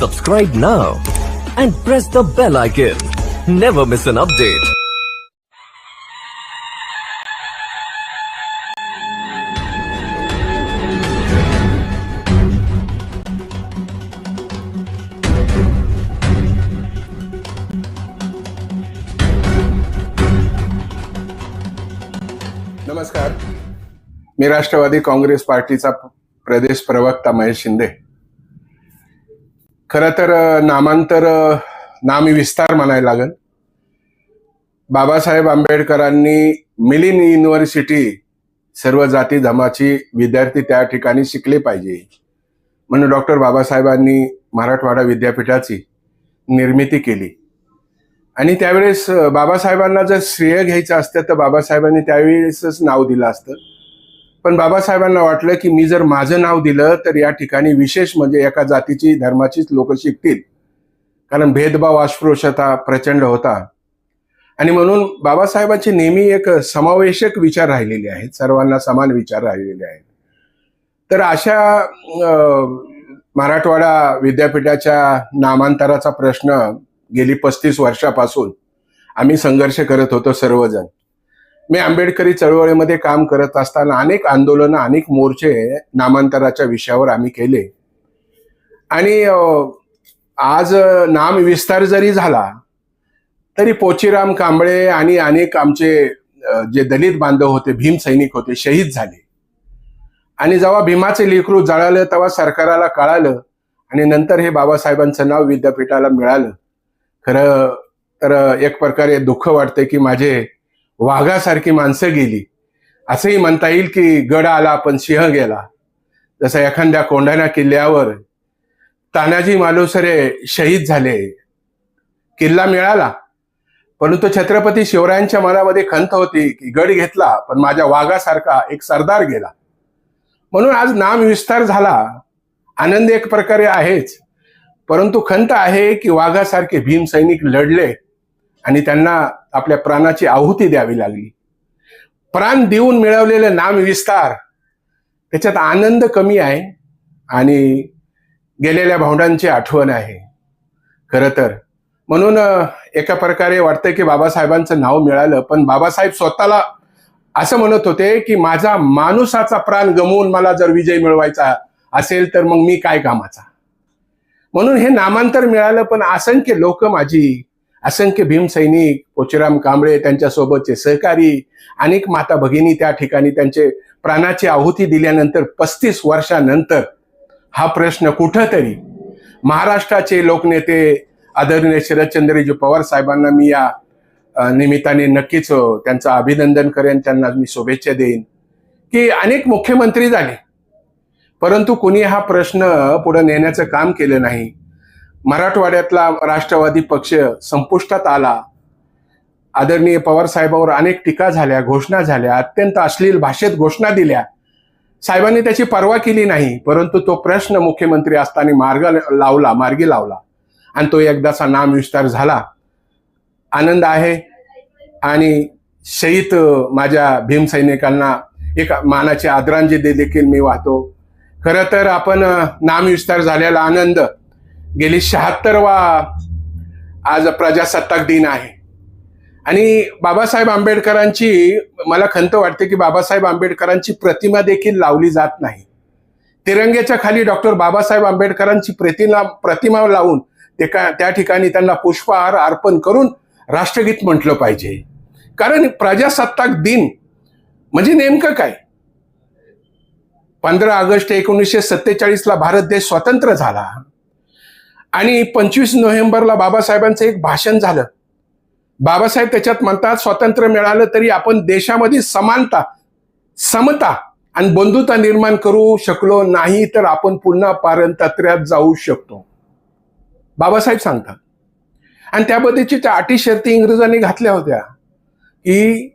Subscribe now and press the bell icon. Never miss an update. नमस्कार मी राष्ट्रवादी काँग्रेस पार्टीचा प्रदेश प्रवक्ता महेश शिंदे खरं तर नामांतर नाम विस्तार म्हणायला लागेल. बाबासाहेब आंबेडकरांनी मिलिन युनिव्हर्सिटी सर्व जाती धमाची विद्यार्थी त्या ठिकाणी शिकले पाहिजे. म्हणून डॉक्टर बाबासाहेबांनी मराठवाडा विद्यापीठाची निर्मिती केली. आणि त्यावेळेस बाबासाहेबांना जर श्रेय घ्यायचं असतं तर बाबासाहेबांनी त्यावेळेसच नाव दिलं असतं. पण बाबासाहेबांना वाटलं की मी जर माझं नाव दिलं तर या ठिकाणी विशेष म्हणजे एका जातीची धर्माचीच लोक शिकतील. कारण भेदभाव अस्पृश्यता प्रचंड होता. आणि म्हणून बाबासाहेबांचे नेहमी एक समावेशक विचार राहिलेले आहेत. सर्वांना समान विचार राहिलेले आहेत. तर अशा मराठवाडा विद्यापीठाच्या नामांतराचा प्रश्न गेली पस्तीस वर्षापासून आम्ही संघर्ष करत होतो सर्वजण. मी आंबेडकरी चळवळीमध्ये काम करत असताना अनेक आंदोलनं अनेक मोर्चे नामांतराच्या विषयावर आम्ही केले. आणि आज नाम विस्तार जरी झाला तरी पोचीराम कांबळे आणि अनेक आमचे जे दलित बांधव होते भीम सैनिक होते शहीद झाले. आणि जेव्हा भीमाचे लेकरू जळालं तेव्हा सरकाराला कळालं आणि नंतर हे बाबासाहेबांचं नाव विद्यापीठाला मिळालं. खरं तर एक प्रकारे दुःख वाटतंय की माझे वाघासारखी माणसं गेली. असंही म्हणता येईल की गड आला पण सिंह गेला. जसं एखाद्या कोंढाणा किल्ल्यावर तानाजी मालुसरे शहीद झाले. किल्ला मिळाला. परंतु छत्रपती शिवरायांच्या मनामध्ये खंत होती की गड घेतला पण माझ्या वाघासारखा एक सरदार गेला. म्हणून आज नाम विस्तार झाला. आनंद एक प्रकारे आहेच. परंतु खंत आहे की वाघासारखे भीम सैनिक लढले. आणि त्यांना आपल्या प्राणाची आहुती द्यावी लागली. प्राण देऊन मिळवलेलं नाम विस्तार त्याच्यात आनंद कमी आहे आणि गेलेल्या भावंडांची आठवण आहे. खरं तर म्हणून एका प्रकारे वाटतं की बाबासाहेबांचं नाव मिळालं पण बाबासाहेब स्वतःला असं म्हणत होते की माझा माणुसाचा प्राण गमवून मला जर विजय मिळवायचा असेल तर मग मी काय कामाचा? म्हणून हे नामांतर मिळालं पण असंख्य लोक माझी असंख्य भीमसैनिक पोचीराम कांबळे त्यांच्यासोबतचे सहकारी अनेक माता भगिनी त्या ठिकाणी त्यांचे प्राणाची आहुती दिल्यानंतर पस्तीस वर्षानंतर हा प्रश्न कुठंतरी महाराष्ट्राचे लोकनेते आदरणीय शरदचंद्रजी पवार साहेबांना मी या निमित्ताने नक्कीच त्यांचं अभिनंदन करेन त्यांना मी शुभेच्छा देईन की अनेक मुख्यमंत्री झाले. परंतु कुणी हा प्रश्न पुढे नेण्याचं काम केलं नाही. मराठवाड्यातला राष्ट्रवादी पक्ष संपुष्टात आला. आदरणीय पवार साहेबांवर अनेक टीका झाल्या घोषणा झाल्या अत्यंत अश्लील भाषेत घोषणा दिल्या. साहेबांनी त्याची पर्वा केली नाही परंतु तो प्रश्न मुख्यमंत्री असताना मार्ग लावला मार्गी लावला. आणि तो एकदाचा नाम विस्तार झाला. आनंद आहे. आणि शहीद माझ्या भीमसैनिकांना एक मानाची आदरांजली देखील मी वाहतो. खरं तर आपण नामविस्तार झालेला आनंद. गेली शहात्तरवा आज प्रजासत्ताक दिन आहे. आणि बाबासाहेब आंबेडकरांची मला खंत वाटते की बाबासाहेब आंबेडकरांची प्रतिमा देखील लावली जात नाही. तिरंग्याच्या खाली डॉक्टर बाबासाहेब आंबेडकरांची प्रतिमा प्रतिमा लावून ते का त्या ठिकाणी त्यांना पुष्पहार अर्पण करून राष्ट्रगीत म्हटलं पाहिजे. कारण प्रजासत्ताक दिन म्हणजे नेमकं काय? पंधरा ऑगस्ट एकोणीसशे सत्तेचाळीसला भारत देश स्वतंत्र झाला. आणि पंचवीस नोव्हेंबरला बाबासाहेबांचं एक भाषण झालं. बाबासाहेब त्याच्यात म्हणतात स्वातंत्र्य मिळालं तरी आपण देशामध्ये समानता समता आणि बंधुता निर्माण करू शकलो नाही तर आपण पुन्हा पारंतत्र्यात जाऊ शकतो. बाबासाहेब सांगतात. आणि त्याबद्दलची त्या अटी शर्ती इंग्रजांनी घातल्या होत्या. की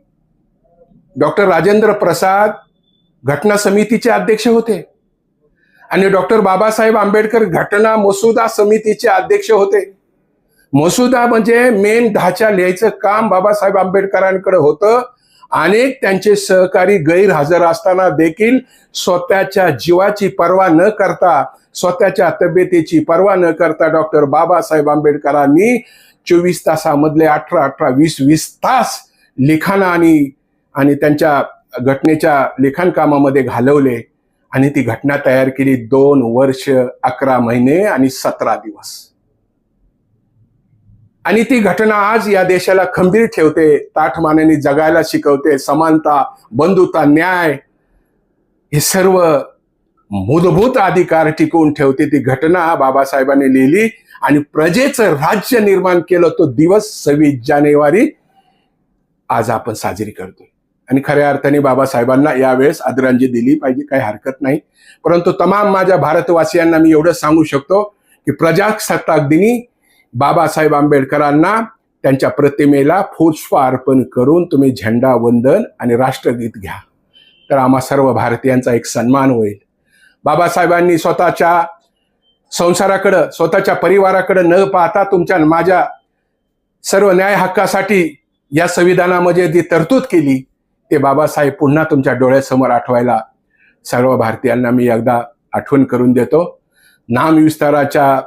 डॉक्टर राजेंद्र प्रसाद घटना समितीचे अध्यक्ष होते. आणि डॉक्टर बाबासाहेब आंबेडकर घटना मसुदा समितीचे अध्यक्ष होते. मसुदा म्हणजे मेन ढाचा लिहायचं काम बाबासाहेब आंबेडकरांकडे होतं. अनेक त्यांचे सहकारी गैरहजर असताना देखील स्वतःच्या जीवाची पर्वा न करता स्वतःच्या तब्येतीची पर्वा न करता डॉक्टर बाबासाहेब आंबेडकरांनी चोवीस तासामधले अठरा अठरा वीस वीस तास लिखाण आणि त्यांच्या घटनेच्या लिखाण कामामध्ये घालवले. आणि ती घटना तयार केली दोन वर्ष अकरा महिने आणि सतरा दिवस. आणि ती घटना आज या देशाला खंबीर ठेवते ताठमानाने जगायला शिकवते समानता बंधुता न्याय हे सर्व मूलभूत अधिकार टिकवून ठेवते. ती घटना बाबासाहेबांनी लिहिली आणि प्रजेचं राज्य निर्माण केलं. तो दिवस सव्वीस जानेवारी आज आपण साजरी करतोय. आणि खऱ्या अर्थाने बाबासाहेबांना यावेळेस आदरांजली दिली पाहिजे काही हरकत नाही. परंतु तमाम माझ्या भारतवासियांना मी एवढं सांगू शकतो की प्रजासत्ताक दिनी बाबासाहेब आंबेडकरांना त्यांच्या प्रतिमेला पुष्प अर्पण करून तुम्ही झेंडा वंदन आणि राष्ट्रगीत घ्या. तर आम्हा सर्व भारतीयांचा एक सन्मान होईल. बाबासाहेबांनी स्वतःच्या संसाराकडं स्वतःच्या परिवाराकडं न पाहता तुमच्या माझ्या सर्व न्याय हक्कासाठी या संविधानामध्ये जी तरतूद केली ते बाबासाहेब पुन्हा तुमच्या डोळ्यासमोर आठवायला सर्व भारतीयांना मी एकदा आठवण करून देतो. नाम विस्ताराच्या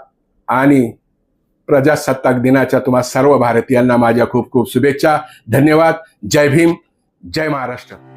आणि प्रजासत्ताक दिनाच्या तुम्हा सर्व भारतीयांना माझ्या खूप खूप शुभेच्छा. धन्यवाद. जय भीम. जय महाराष्ट्र.